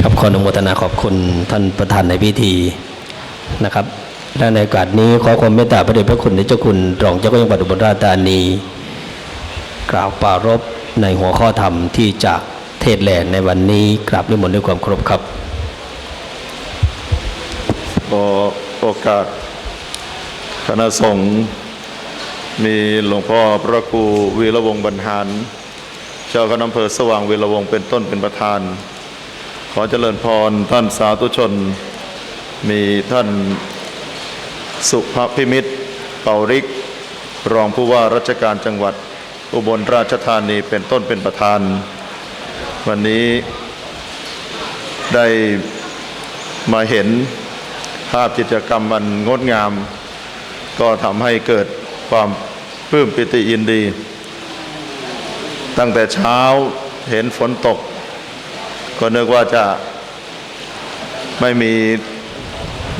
ครับขออนุโมทนาขอบคุณท่านประธานในพิธีนะครับและในโอกาสนี้ขอความเมตตาพระเดชพระคุณในเจ้าคุณรองเจ้าคณะจังหวัดอุบลราชธานี กล่าวปรารภในหัวข้อธรรมที่จะเทศแหล่ในวันนี้กราบนิมนต์ด้วยความเคารพครับขอโอกาสคณะสงฆ์มีหลวงพ่อพระครูวีระวงศ์บรรหาร เจ้าคณะอำเภอสว่างเวรวงเป็นต้นเป็นประธาน ขอเจริญพรท่านสาธุชน มีท่านสุภพิมิตร เป่าริก รองผู้ว่าราชการจังหวัด อุบลราชธานีเป็นต้นเป็นประธาน วันนี้ได้มาเห็นภาพกิจกรรมมันงดงาม ก็ทำให้เกิดความปลื้มปิติยินดี ตั้งแต่เช้าเห็นฝนตก ก็นึกว่าจะไม่มี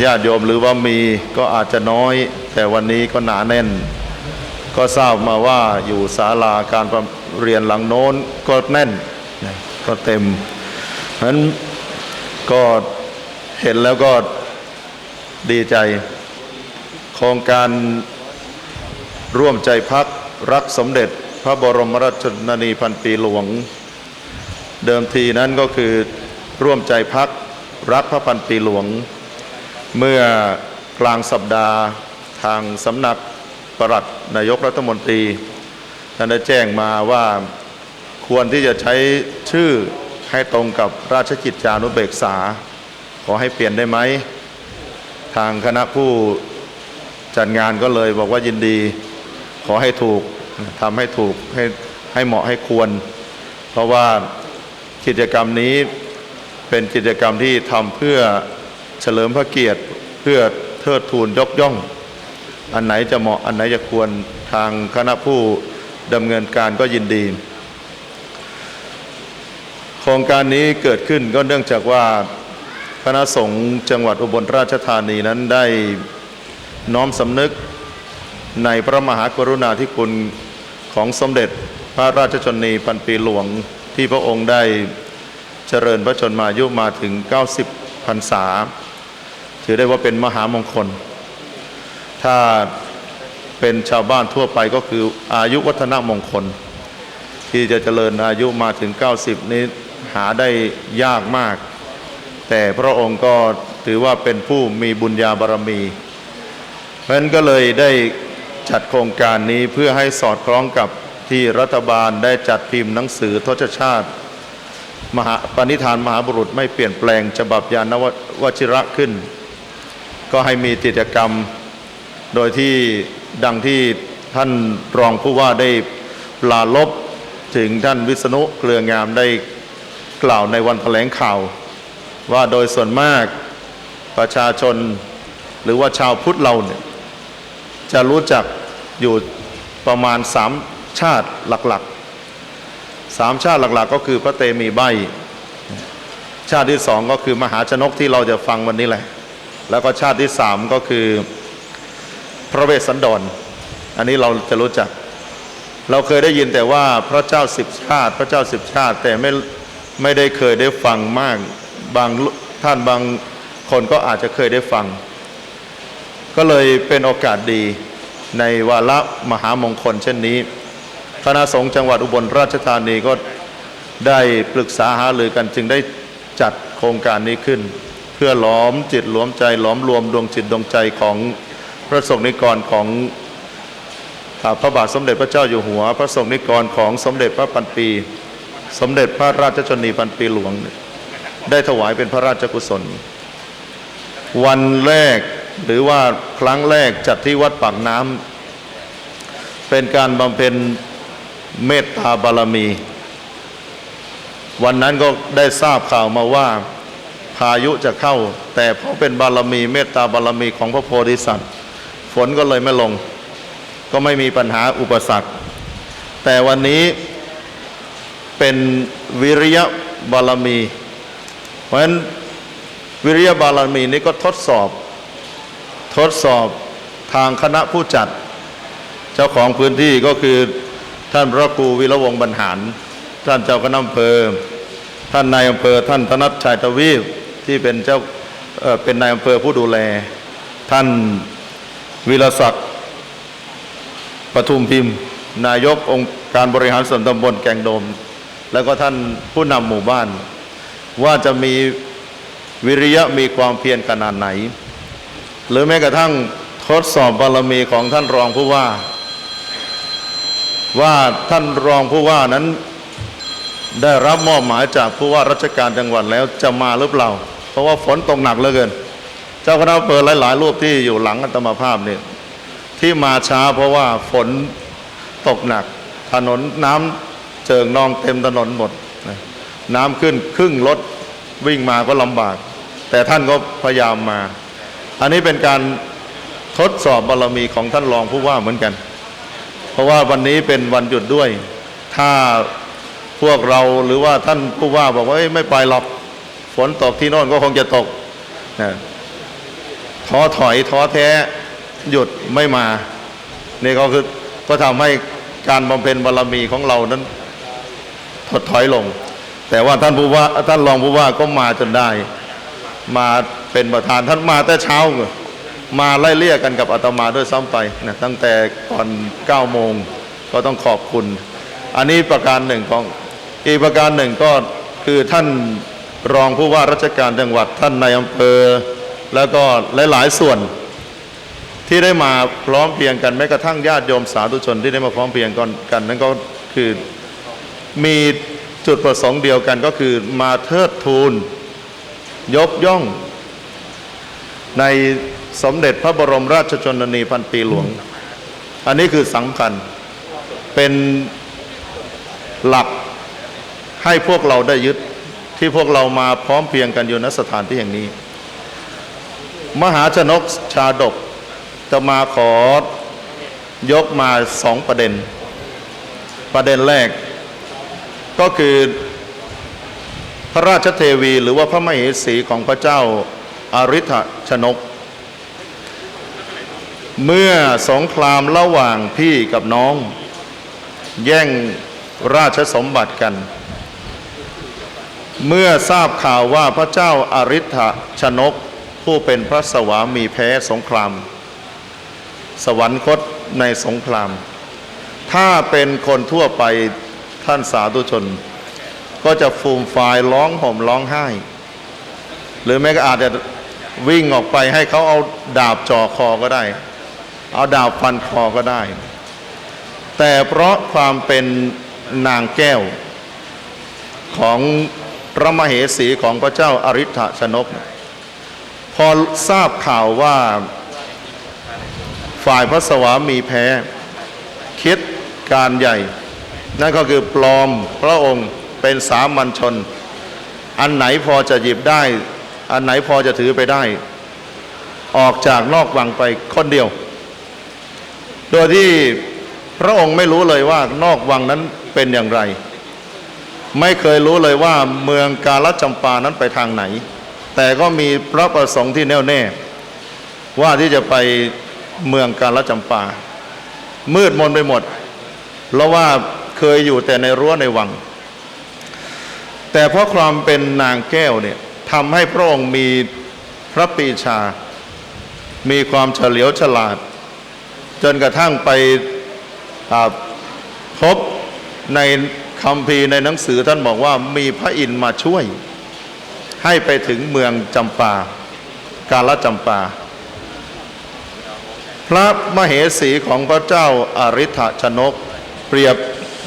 ญาติโยมหรือว่ามีก็อาจจะน้อย แต่วันนี้ก็หนาแน่น ก็ทราบมาว่าอยู่ศาลาการประเรียนหลังโน้นก็แน่นก็เต็มเพราะฉะนั้นก็เห็นแล้วก็ดีใจ โครงการร่วมใจพักรักสมเด็จ พระบรมราชชนนีพันปีหลวง เดิมทีนั้นก็คือร่วมใจพักรักพระพันปีหลวง เมื่อกลางสัปดาห์ทางสำนักปลัดนายกรัฐมนตรีท่านได้แจ้งมาว่าควรที่จะใช้ชื่อให้ตรงกับราชกิจจานุเบกษา ขอให้เปลี่ยนได้ไหม ทางคณะผู้จัดงานก็เลยบอกว่ายินดี ขอให้ถูก ทำให้ถูกให้ให้เหมาะให้ควร เพราะว่ากิจกรรมนี้เป็นกิจกรรมที่ทำเพื่อเฉลิมพระเกียรติเพื่อเทิดทูนยกย่อง อันไหนจะเหมาะอันไหนจะควรทางคณะผู้ดำเนินการก็ยินดี โครงการนี้เกิดขึ้นก็เนื่องจากว่าคณะสงฆ์จังหวัดอุบลราชธานีนั้นได้น้อมสำนึกในพระมหากรุณาธิคุณ ของสมเด็จพระราชชนนีพันปีหลวงที่พระองค์ได้เจริญพระชนมายุมาถึง 90พรรษา ถือได้ว่าเป็นมหามงคล ถ้าเป็นชาวบ้านทั่วไปก็คืออายุวัฒนมงคล ที่จะเจริญอายุมาถึง 90 นี้หาได้ยากมาก แต่พระองค์ก็ถือว่าเป็นผู้มีบุญญาบารมี เพราะฉะนั้นก็เลยได้ จัดโครงการนี้เพื่อให้สอดคล้องกับที่รัฐบาลได้จัดพิมพ์หนังสือทศชาติ มหาปณิธานมหาบุรุษไม่เปลี่ยนแปลงฉบับยานววชิระขึ้น ก็ให้มีกิจกรรมโดยที่ดังที่ท่านรองผู้ว่าได้ปลาลบถึงท่านวิษณุเครืองามได้กล่าวในวันแถลงข่าว ว่าโดยส่วนมากประชาชนหรือว่าชาวพุทธเราเนี่ย จะรู้จักอยู่ประมาณสามชาติหลักๆสามชาติหลักๆ ก็คือพระเตมีใบชาติที่สองก็คือมหาชนกที่เราจะฟังวันนี้แหละ แล้วก็ชาติที่สามก็คือพระเวสสันดร อันนี้เราจะรู้จัก เราเคยได้ยินแต่ว่าพระเจ้าสิบชาติ พระเจ้าสิบชาติ แต่ไม่ไม่ได้เคยได้ฟังมาก บางท่านบางคนก็อาจจะเคยได้ฟัง ก็เลยเป็นโอกาสดีในวาระมหามงคลเช่นนี้ คณะสงฆ์จังหวัดอุบลราชธานีก็ได้ปรึกษาหารือกันจึงได้จัดโครงการนี้ขึ้น เพื่อหลอมจิตหลอมใจหลอมรวมดวงจิตดวงใจของพระสงฆ์นิกรของอ่าพระบาทสมเด็จพระเจ้าอยู่หัว พระสงฆ์นิกรของสมเด็จพระปันปี สมเด็จพระราชชนนีพันปีหลวง ได้ถวายเป็นพระราชกุศล วันแรก หรือว่าครั้งแรกจัดที่วัดปากน้ำเป็นการบำเพ็ญเมตตาบารมี วันนั้นก็ได้ทราบข่าวมาว่าพายุจะเข้า แต่เพราะเป็นบารมี เมตตาบารมีของพระโพธิสัตว์ ฝนก็เลยไม่ลง ก็ไม่มีปัญหาอุปสรรค แต่วันนี้เป็นวิริยะบารมี เพราะฉะนั้นวิริยะบารมีนี้ก็ทดสอบ ทดสอบทางคณะผู้จัด เจ้าของพื้นที่ก็คือท่านพระครูวิรวงบรรหาร ท่านเจ้าคณะอำเภอ ท่านนายอำเภอท่านธนัทชัยทวีปที่เป็นเจ้าเเป็นนายอำเภอผู้ดูแล ท่านวิรศักดิ์ปทุมพิมพ์ นายกองค์การบริหารส่วนตำบลแกงโดม แล้วก็ท่านผู้นำหมู่บ้าน ว่าจะมีวิริยะมีความเพียรขนาดไหน หรือแม้กระทั่งทดสอบบารมีของท่านรองผู้ว่า ว่าท่านรองผู้ว่านั้นได้รับมอบหมายจากผู้ว่าราชการจังหวัดแล้วจะมาหรือเปล่า เพราะว่าฝนตกหนักเหลือเกิน เจ้าคณะอำเภอหลาย ๆ รูปที่อยู่หลังอัตมาภาพเนี่ยที่มาช้าเพราะว่าฝนตกหนัก ถนนน้ำเจิงนองเต็มถนนหมดนะน้ำขึ้นครึ่งรถวิ่งมาก็ลำบาก แต่ท่านก็พยายามมา อันนี้เป็นการทดสอบบารมีของท่านรองผู้ว่าเหมือนกัน เพราะว่าวันนี้เป็นวันหยุดด้วย ถ้าพวกเราหรือว่าท่านผู้ว่าบอกว่าไม่ไปหรอกฝนตกที่โน่นก็คงจะตกนะท้อถอยท้อแท้หยุดไม่มานี่ก็คือก็ทำให้การบำเพ็ญบารมีของเรานั้นถดถอยลง แต่ว่าท่านผู้ว่าท่านรองผู้ว่าก็มาจนได้ มา เป็นประธานท่านมาแต่เช้าเลยมาไล่เลี่ยกันกับอาตมาด้วยซ้ำไปนะตั้งแต่ก่อน9โมงก็ต้องขอบคุณ อันนี้ประการหนึ่งของอีกประการหนึ่งก็คือท่านรองผู้ว่าราชการจังหวัดท่านในายอำเภอ แล้วก็หลาย ๆ ส่วนที่ได้มาพร้อมเพียงกันแม้กระทั่งญาติโยมสาธุชนที่ได้มาพร้อมเพียงกันกันนั้นก็คือมีจุดประสงค์เดียวกันก็คือมาเทิดทูนยกย่อง ในสมเด็จพระบรมราชชนนีพันปีหลวง อันนี้คือสำคัญเป็นหลักให้พวกเราได้ยึดที่พวกเรามาพร้อมเพียงกันอยู่ณสถานที่แห่งนี้ มหาชนกชาดกจะมาขอยกมาสองประเด็น ประเด็นแรก ก็คือพระราชเทวีหรือว่าพระมเหสีของพระเจ้า อริ t ชนก เมื่อสงครามระหว่างพี่กับน้อง แย่งราชสมบัติกัน เมื่อทราบข่าวว่าพระเจ้าอาริ t ชนก ผู้เป็นพระสวามีแพ้สงคราม สวรรคตในสงคราม ถ้าเป็นคนทั่วไปท่านสาธุชน ก็จะฟูมฟายร้องห่มร้องไห้ หรือแม้ก็อาจจะ วิ่งออกไปให้เขาเอาดาบจ่อคอก็ได้ เอาดาบฟันคอก็ได้ แต่เพราะความเป็นนางแก้วของพระมเหสีของพระเจ้าอาริ t ชนก พอทราบข่าวว่าฝ่ายพระสวามีแพ้ คิดการใหญ่ นั่นก็คือปลอมพระองค์เป็นสามัญชน อันไหนพอจะหยิบได้ อันไหนพอจะถือไปได้ ออกจากนอกวังไปคนเดียว โดยที่พระองค์ไม่รู้เลยว่านอกวังนั้นเป็นอย่างไร ไม่เคยรู้เลยว่าเมืองกาลจำปานั้นไปทางไหน แต่ก็มีพระประสงค์ที่แน่วแน่ ว่าที่จะไปเมืองกาลจำปา มืดมนไปหมด เพราะว่าเคยอยู่แต่ในรั้วในวัง แต่เพราะความเป็นนางแก้วเนี่ย ทำให้พระองค์มีพระปีชา มีความเฉลียวฉลาด จนกระทั่งไปพบในคำพีในหนังสือท่านบอกว่ามีพระอินทร์มาช่วย ให้ไปถึงเมืองจำปา กาลจำปา พระมเหสีของพระเจ้าอาริ t ชนก เปรียบ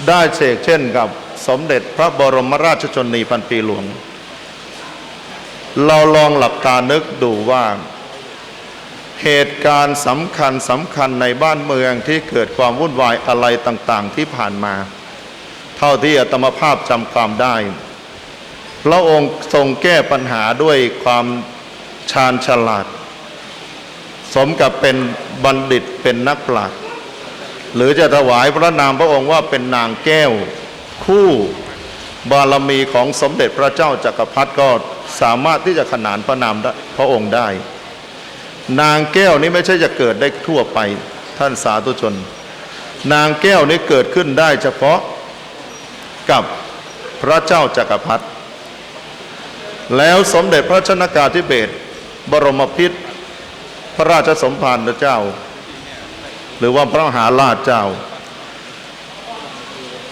ได้เชกเช่นกับสมเด็จพระบรมราชชนนีพันปีหลวง เราลองหลับตานึกดูว่า เหตุการณ์สำคัญสำคัญในบ้านเมืองที่เกิดความวุ่นวายอะไรต่างๆ ที่ผ่านมา เท่าที่อาตมภาพจำความได้ พระองค์ทรงแก้ปัญหาด้วยความชาญฉลาด สมกับเป็นบัณฑิตเป็นนักปราชญ์หรือจะถวายพระนามพระองค์ว่าเป็นนางแก้ว คู่บารมีของสมเด็จพระเจ้าจักรพรรดิก็ สามารถที่จะขนานพระนามพระองค์ได้ นางแก้วนี้ไม่ใช่จะเกิดได้ทั่วไปท่านสาธุชน นางแก้วนี้เกิดขึ้นได้เฉพาะกับพระเจ้าจักรพรรดิแล้วสมเด็จพระชนากาธิเบศบรมพิตรพระราชสมภารเจ้า หรือว่าพระมหาราชเจ้า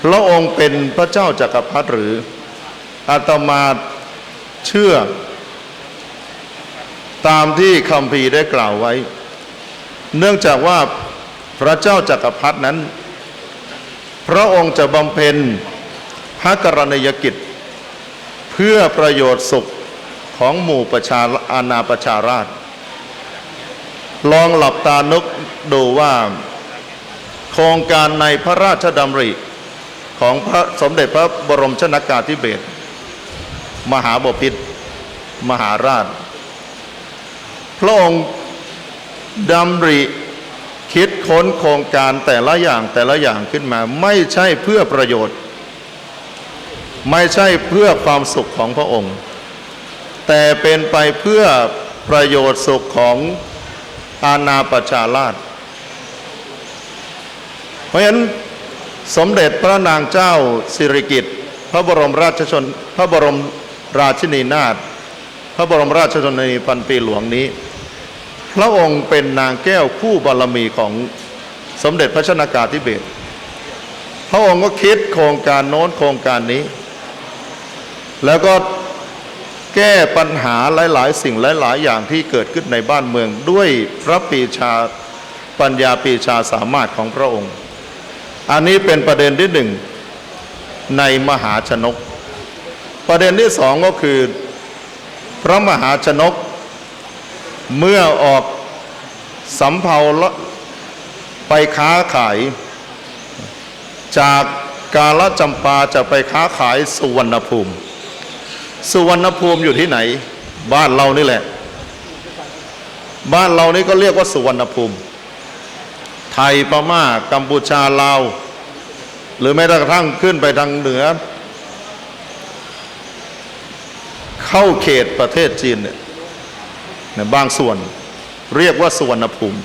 พระองค์เป็นพระเจ้าจักรพรรดิหรืออาตมา เชื่อ ตามที่คำพีร์ได้กล่าวไว้ เนื่องจากว่าพระเจ้าจักรพรรดินั้น พระองค์จะบำเพ็ญพระกรณียกิจ เพื่อประโยชน์สุขของหมู่ประชาอาณาประชาราช ลองหลับตานึกดูว่า โครงการในพระราชดำริของพระสมเด็จพระบรมชนากาธิเบศร มหาบพิตรมหาราช พระองค์ดำริคิดค้นโครงการแต่ละอย่างแต่ละอย่างขึ้นมา ไม่ใช่เพื่อประโยชน์ ไม่ใช่เพื่อความสุขของพระองค์ แต่เป็นไปเพื่อประโยชน์สุขของอาณาประชาราช เพราะฉะนั้นสมเด็จพระนางเจ้าสิริกิติ์พระบรมราชชน พระบรม ราชินีนาถพระบรมราชชนนีพันปีหลวงนี้ พระองค์เป็นนางแก้วคู่บารมีของสมเด็จพระชนากาธิเบศรพระองค์ก็คิดโครงการโน้นโครงการนี้ แล้วก็แก้ปัญหาหลาย ๆ สิ่งหลาย ๆ อย่างที่เกิดขึ้นในบ้านเมืองด้วยพระปีชาปัญญาปีชาสามารถของพระองค์ อันนี้เป็นประเด็นที่หนึ่งในมหาชนก ประเด็นที่สองก็คือ พระมหาชนก เมื่อออกสำเภาละไปค้าขาย จากกาลจำปาจะไปค้าขายสุวรรณภูมิ สุวรรณภูมิอยู่ที่ไหน บ้านเรานี่แหละ บ้านเรานี่ก็เรียกว่าสุวรรณภูมิ ไทยพม่ากัมพูชาลาวหรือแม้กระทั่งขึ้นไปทางเหนือ เข้าเขตประเทศจีนเนี่ยบางส่วนเรียกว่าสุวรรณภูมิ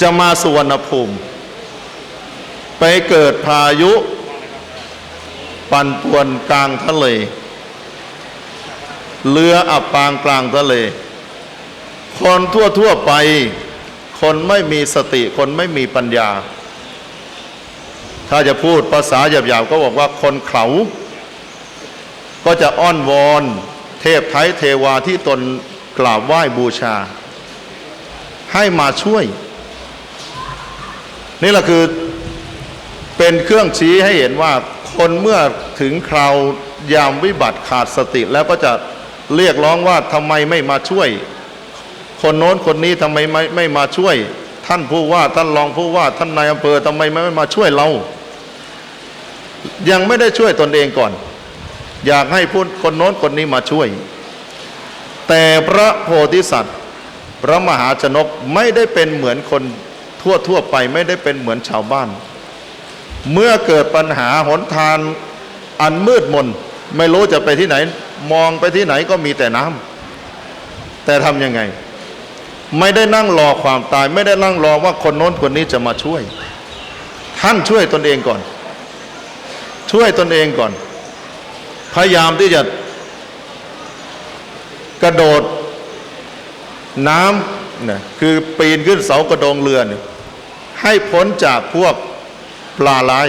จะมาสุวรรณภูมิ ไปเกิดพายุ ปั่นป่วนกลางทะเล เรืออับปางกลางทะเล คนทั่วทั่วไป คนไม่มีสติคนไม่มีปัญญา ถ้าจะพูดภาษาหยาบๆก็บอกว่าคนเขา ก็จะอ้อนวอนเทพไทยเทวาที่ตนกราบไหว้บูชา ให้มาช่วย นี่แหละคือเป็นเครื่องชี้ให้เห็นว่าคนเมื่อถึงคราวยามวิบัติขาดสติแล้วก็จะเรียกร้องว่าทำไมไม่มาช่วย คนโน้นคนนี้ทำไมไม่ไม่มาช่วย ท่านผู้ว่าท่านรองผู้ว่าท่านนายอำเภอทำไมไม่มาช่วยเรา ยังไม่ได้ช่วยตนเองก่อน อยากให้พูดคนโน้นคนนี้มาช่วย แต่พระโพธิสัตว์ พระมหาชนกไม่ได้เป็นเหมือนคนทั่วทั่วไปไม่ได้เป็นเหมือนชาวบ้าน เมื่อเกิดปัญหาหนทางอันมืดมน ไม่รู้จะไปที่ไหน มองไปที่ไหนก็มีแต่น้ำแต่ทำยังไง ไม่ได้นั่งรอความตาย ไม่ได้นั่งรอว่าคนโน้นคนนี้จะมาช่วย ท่านช่วยตนเองก่อน ช่วยตนเองก่อน พยายามที่จะกระโดดน้ำนะคือปีนขึ้นเสากระโดงเรือนให้พ้นจากพวกปลาร้าย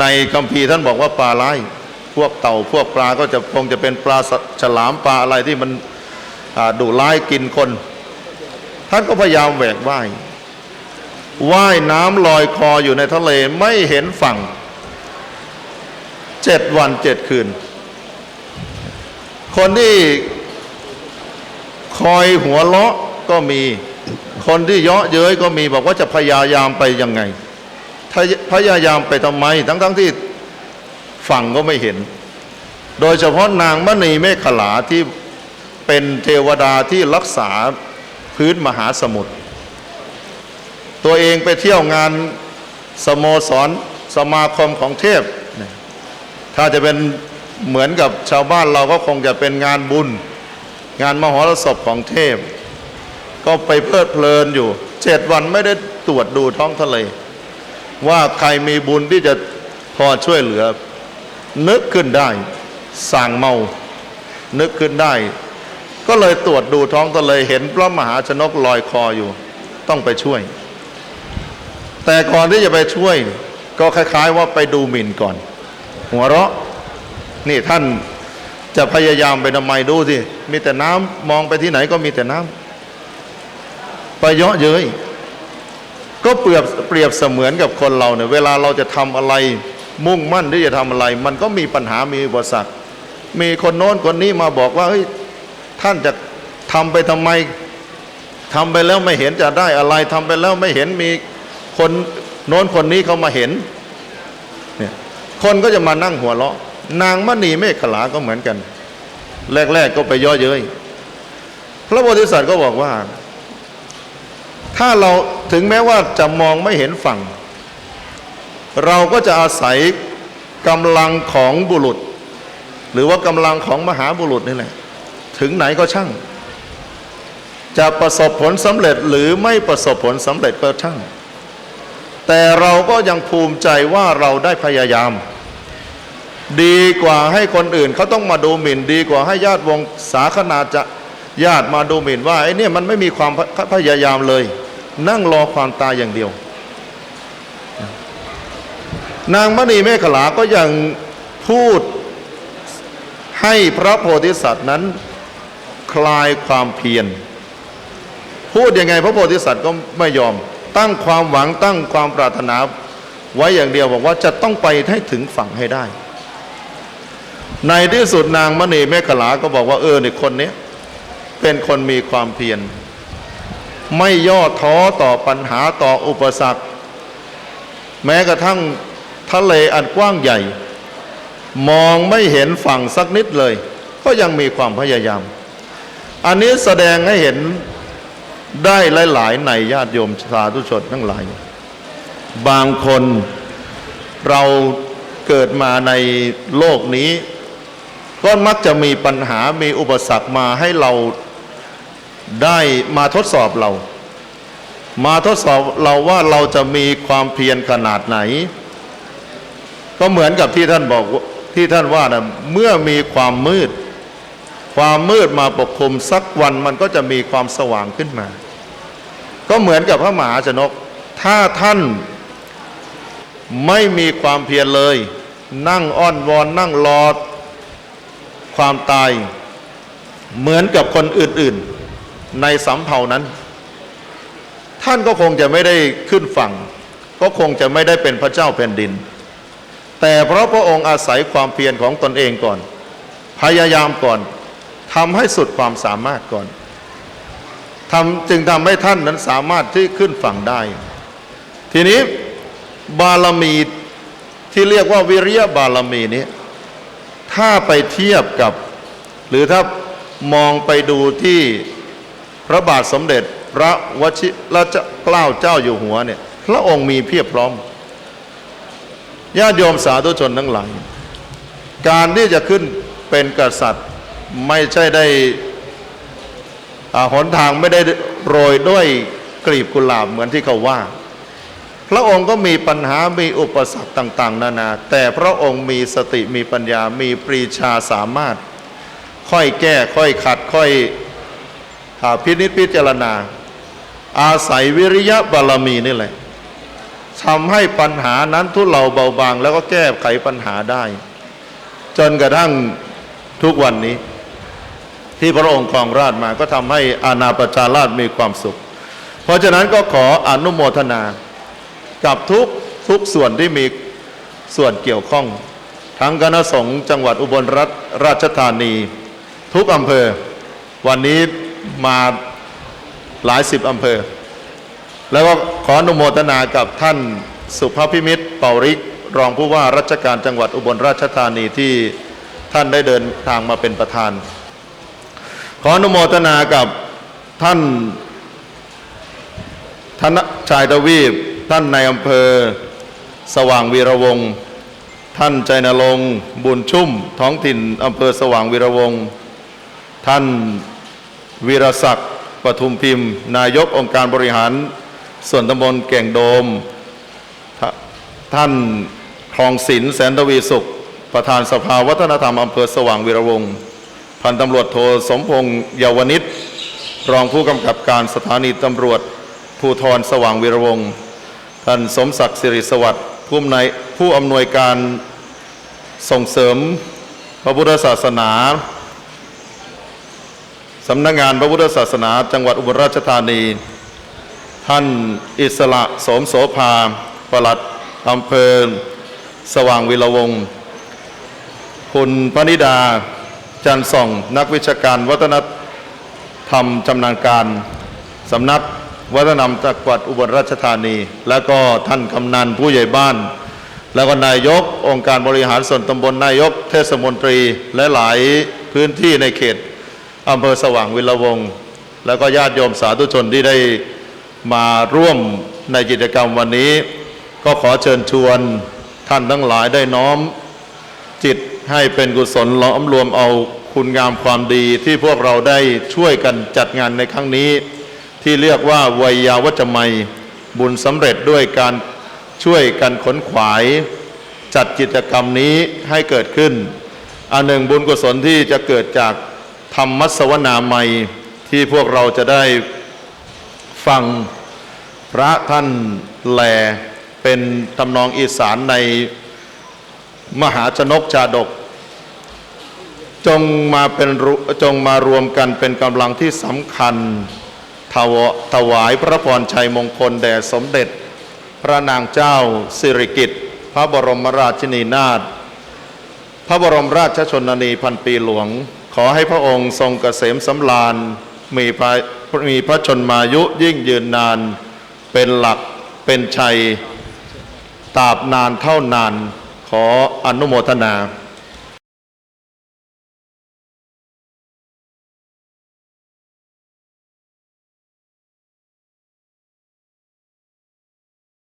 ในคัมภีร์ท่านบอกว่าปลาร้ายพวกเต่าพวกปลาก็จะคงจะเป็นปลาฉลามปลาอะไรที่มันดุร้ายกินคน ท่านก็พยายามแหวกว่ายว่ายน้ำลอยคออยู่ในทะเลไม่เห็นฝั่ง เจ็ดวันเจ็ดคืน คนที่คอยหัวเราะก็มี คนที่เยาะเย้ยก็มีบอกว่าจะพยายามไปยังไงพยายามไปทำไม ทั้งๆทที่ฝั่งก็ไม่เห็น โดยเฉพาะนางมณีเมฆลาที่เป็นเทวดาที่รักษาพื้นมหาสมุทรตัวเองไปเที่ยวงานสโมสรสมาคมของเทพ ถ้าจะเป็นเหมือนกับชาวบ้านเราก็คงจะเป็นงานบุญ งานมหรสพของเทพ ก็ไปเพลิดเพลินอยู่เจ็ดวันไม่ได้ตรวจดูท้องทะเล ว่าใครมีบุญที่จะพอช่วยเหลือ นึกขึ้นได้สั่งเมา นึกขึ้นได้ ก็เลยตรวจดูท้องทะเลเห็นพระมหาชนกลอยคออยู่ ต้องไปช่วย แต่ก่อนที่จะไปช่วย ก็คล้าย ๆ ว่าไปดูหมิ่นก่อน หัวเราะ นี่ท่านจะพยายามไปทำไมดูสิ มีแต่น้ำมองไปที่ไหนก็มีแต่น้ำไปเยาะเย้ยก็เปรียบเปรียบเสมือนกับคนเราเนี่ยเวลาเราจะทำอะไร มุ่งมั่นที่จะทำอะไร มันก็มีปัญหามีอุปสรรคมีคนโน้นคนนี้มาบอกว่าเฮ้ยท่านจะทำไปทำไมทำไปแล้วไม่เห็นจะได้อะไรทำไปแล้วไม่เห็นมีคนโน้นคนนี้เขามาเห็น คนก็จะมานั่งหัวเราะ นางมณีเมฆขลาก็เหมือนกัน แรก ๆ ก็ไปย่อเย้ยพระโพธิสัตว์ก็บอกว่า ถ้าเราถึงแม้ว่าจะมองไม่เห็นฝั่ง เราก็จะอาศัยกำลังของบุรุษ หรือว่ากำลังของมหาบุรุษนี่แหละถึงไหนก็ช่าง จะประสบผลสำเร็จหรือไม่ประสบผลสำเร็จก็ช่าง แต่เราก็ยังภูมิใจว่าเราได้พยายาม ดีกว่าให้คนอื่นเขาต้องมาดูหมิ่น ดีกว่าให้ญาติวงสาคนาจะญาติมาดูหมิ่นว่าไอ้นี่มันไม่มีความพยายามเลย นั่งรอความตายอย่างเดียว นางมณีเมขลาก็ยังพูดให้พระโพธิสัตว์นั้นคลายความเพียรพูดยังไงพระโพธิสัตว์ก็ไม่ยอม ตั้งความหวังตั้งความปรารถนาไว้อย่างเดียวบอกว่าจะต้องไปให้ถึงฝั่งให้ได้ ในที่สุดนางมณีเมขลาก็บอกว่าเออเนี่ยคนเนี้ยเป็นคนมีความเพียรไม่ย่อท้อต่อปัญหาต่ออุปสรรค แม้กระทั่งทะเลอันกว้างใหญ่ มองไม่เห็นฝั่งสักนิดเลย ก็ยังมีความพยายาม อันนี้แสดงให้เห็น ได้หลายๆในญาติโยมสาธุชนทั้งหลาย บางคนเราเกิดมาในโลกนี้ ก็มักจะมีปัญหามีอุปสรรคมาให้เราได้มาทดสอบเรา มาทดสอบเราว่าเราจะมีความเพียรขนาดไหน ก็เหมือนกับที่ท่านบอกที่ท่านว่านะเมื่อมีความมืด ความมืดมาปกคลุมสักวันมันก็จะมีความสว่างขึ้นมา ก็เหมือนกับพระมหาชนก ถ้าท่านไม่มีความเพียรเลย นั่งอ้อนวอนนั่งรอความตาย เหมือนกับคนอื่นๆ ในสำเภานั้น ท่านก็คงจะไม่ได้ขึ้นฝั่ง ก็คงจะไม่ได้เป็นพระเจ้าแผ่นดิน แต่เพราะพระองค์อาศัยความเพียรของตนเองก่อน พยายามก่อน ทำให้สุดความสามารถก่อนทำจึงทำให้ท่านนั้นสามารถที่ขึ้นฝั่งได้ ทีนี้บารมีที่เรียกว่าวิริยบารมีนี้ ถ้าไปเทียบกับ หรือถ้ามองไปดูที่พระบาทสมเด็จพระวชิรเกล้าเจ้าอยู่หัวเนี่ยพระองค์มีเพียบพร้อมญาติโยมสาธุชนทั้งหลาย การที่จะขึ้นเป็นกษัตริย์ ไม่ใช่ได้อ่าหนทางไม่ได้โรยด้วยกลีบกุหลาบเหมือนที่เขาว่า พระองค์ก็มีปัญหามีอุปสรรคต่าง ๆ นานา แต่พระองค์มีสติมีปัญญามีปรีชาสามารถ ค่อยแก้ค่อยขัดค่อยหาพินิจพิจารณา อาศัยวิริยะบารมีนี่แหละทำให้ปัญหานั้นทุเลาเบาบาง แล้วก็แก้ไขปัญหาได้ จนกระทั่งทุกวันนี้ ที่พระองค์ครองราชมาก็ทำให้อาณาประชาราชมีความสุข เพราะฉะนั้นก็ขออนุโมทนากับทุกทุกส่วนที่มีส่วนเกี่ยวข้อง ทั้งคณะสงฆ์จังหวัดอุบลรัฐราชธานี ทุกอำเภอ วันนี้มาหลายสิบอำเภอ แล้วก็ขออนุโมทนากับท่านสุภพิมิตรเป่าริก รองผู้ว่าราชการจังหวัดอุบลราชธานีที่ท่านได้เดินทางมาเป็นประธาน ขออนุโมทนากับท่านธนชายทวีป ท่านในอำเภอ สว่างวีระวงศ์ท่านใจนรงบุญชุ่ม ท้องถิ่นอำเภอสว่างวีระวงศ์ท่านวีรศักดิ์ปทุมพิมพ์ นายกองค์การบริหาร ส่วนตำบลแก่งโดมทท่านคลองศิลป์แสนทวีสุข ประธานสภาวัฒนธรรมอำเภอสว่างวีระวงศ์ พันตำรวจโทสมพงษ์เยาวนิชรองผู้กำกับการสถานีตำรวจภูธรสว่างวีรวงศ์ท่านสมศักดิ์สิริสวัสดิ์ผู้อำนวยผู้อำนวยการส่งเสริมพระพุทธศาสนาสำนักงานพระพุทธศาสนา จังหวัดอุบลราชธานี ท่านอิสระสมโสภาปลัดอำเภอสว่างวีรวงศ์คุณพนิดา จันส่อง นักวิชาการวัฒนธรรมชำนาญการสำนักวัฒนธรรมจังหวัดอุบลราชธานี แล้วก็ท่านกำนันผู้ใหญ่บ้าน แล้วก็นายกองค์การบริหารส่วนตำบลนายก เทศมนตรีและหลายพื้นที่ในเขตอำเภอสว่างวิรวงศ์แล้วก็ญาติโยมสาธุชนที่ได้มาร่วมในกิจกรรมวันนี้ ก็ขอเชิญชวนท่านทั้งหลายได้น้อมจิต ให้เป็นกุศลล้อมรวมเอาคุณงามความดีที่พวกเราได้ช่วยกันจัดงานในครั้งนี้ ที่เรียกว่าวัยาวัจมัย บุญสำเร็จด้วยการช่วยกันขนขวาย จัดกิจกรรมนี้ให้เกิดขึ้น อันหนึ่งบุญกุศลที่จะเกิดจากธรรมสวนาใหม่ที่พวกเราจะได้ฟังพระท่านแหลเป็นตำนองอีสานใน มหาชนกชาดก จงมาเป็นรุจงมารวมกันเป็นกำลังที่สำคัญถวถวายพระพรชัยมงคลแด่สมเด็จ พระนางเจ้าสิริกิติ์พระบรมราชินีนาถพระบรมราชชนนีพันปีหลวง ขอให้พระองค์ทรงเกษมสำราญมีพระมีพระชนมายุยิ่งยืนนาน เป็นหลักเป็นชัยตราบนานเท่านาน ขออนุโมทนา